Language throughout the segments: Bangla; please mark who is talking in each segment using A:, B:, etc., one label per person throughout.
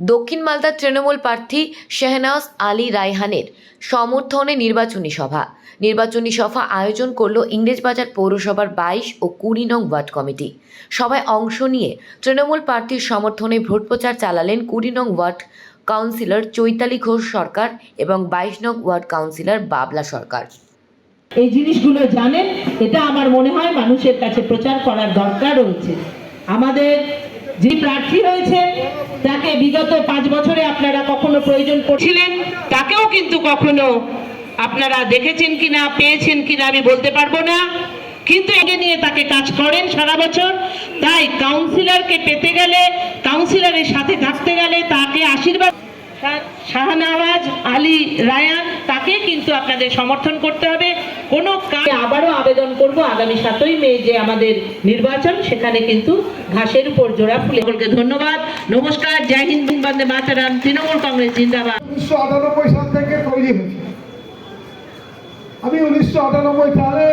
A: দক্ষিণ মালদার তৃণমূল প্রার্থী শেহনাজ আলী রায়হানের সমর্থনে নির্বাচনী সভা। নির্বাচনী সভা আয়োজন করল ইংরেজবাজার পৌরসভার বাইশ ও কুড়ি নং ওয়ার্ড কমিটি। সভায় অংশ নিয়ে তৃণমূল প্রার্থীর সমর্থনে ভোট প্রচার চালালেন কুড়ি নং ওয়ার্ড কাউন্সিলর চৈতালি ঘোষ সরকার এবং বাইশ নং ওয়ার্ড কাউন্সিলর বাবলা সরকার।
B: এই জিনিসগুলো জানেন, এটা আমার মনে হয় মানুষের কাছে প্রচার করার দরকার রয়েছে। আমাদের যে প্রার্থী তাকে বিগত পাঁচ বছরে আপনারা কখনো প্রয়োজন করছিলেন তাকেও কিন্তু কখনো আপনারা দেখেছেন কিনা, পেয়েছেন কিনা আমি বলতে পারব না। কিন্তু এগে নিয়ে তাকে কাজ করেন সারা বছর। তাই কাউন্সিলরকে পেতে গেলে কাউন্সিলরের সাথে থাকতে গেলে তাকে আশীর্বাদ শাহ- শাহনওয়াজ, আলী রায়ান, তাকে কিন্তু আপনাদের সমর্থন করতে হবে। কোনো কাজ আবারও আবেদন করব আগামী সাতই মে যে আমাদের নির্বাচন সেখানে কিন্তু ঘাসের উপর জোড়া ফুলে। সকলকে ধন্যবাদ। নমস্কার জয় হিন্দ বন্দে মাতারাম। তৃণমূল কংগ্রেস জিন্দাবাদ।
C: উনিশশো আটানব্বই সাল থেকে তৈরি হয়েছে। আমি উনিশশো আটানব্বই সালে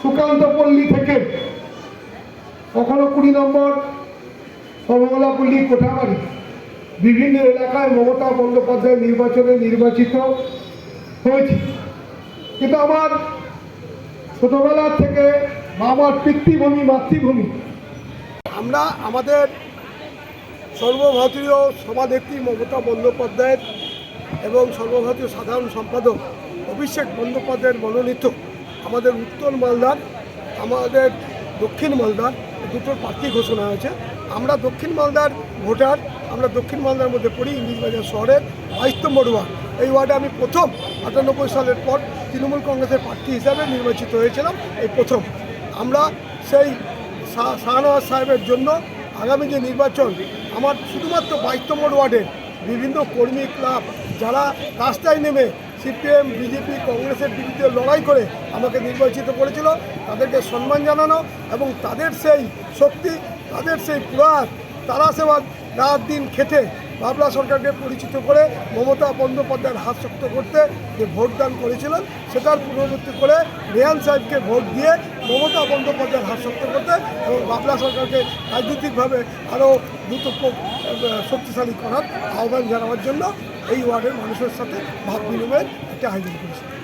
C: সুকান্ত পল্লী থেকে কখনো কুড়ি নম্বর সর্বমলা পল্লী কোঠাবাড়ি বিভিন্ন এলাকায় মমতা বন্দ্যোপাধ্যায় নির্বাচনে নির্বাচিত হয়েছে। কিন্তু আমার ছোটবেলার থেকে আমার পিতৃভূমি, মাতৃভূমি। আমরা আমাদের সর্বভারতীয় সভানেত্রী মমতা বন্দ্যোপাধ্যায়ের এবং সর্বভারতীয় সাধারণ সম্পাদক অভিষেক বন্দ্যোপাধ্যায়ের মনোনীত আমাদের উত্তর মালদার, আমাদের দক্ষিণ মালদার দুটো প্রার্থী ঘোষণা হয়েছে। আমরা দক্ষিণ মালদার ভোটার, আমরা দক্ষিণ মালদার মধ্যে পড়ি ইংলিশবাজার শহরের বাইশ ওয়ার্ড। এই ওয়ার্ডে আমি প্রথম আটানব্বই সালের পর তৃণমূল কংগ্রেসের প্রার্থী হিসাবে নির্বাচিত হয়েছিলাম, এই প্রথম। আমরা সেই শাহ- শাহনওয়াজ সাহেবের জন্য আগামী যে নির্বাচন, আমার শুধুমাত্র বাইশ নম্বর ওয়ার্ডের বিভিন্ন কর্মী ক্লাব যারা রাস্তায় নেমে সিপিএম, বিজেপি, কংগ্রেসের বিরুদ্ধে লড়াই করে আমাকে নির্বাচিত করেছিল, তাদেরকে সম্মান জানানো এবং তাদের সেই শক্তি, তাদের সেই প্রয়াস তারা সেবা রাত দিন খেটে বাবলা সরকারকে পরিচিত করে মমতা বন্দ্যোপাধ্যায়ের হাত শক্ত করতে যে ভোটদান করেছিলেন, সেটার পুনরাবৃত্তি করে রেহান সাহেবকে ভোট দিয়ে মমতা বন্দ্যোপাধ্যায়ের হাত শক্ত করতে এবং বাবলা সরকারকে রাজনৈতিকভাবে আরও দ্রুত শক্তিশালী করার আহ্বান জানাবার জন্য এই ওয়ার্ডের মানুষের সাথে ভাব বিনিময়ের একটা আয়োজন করেছি।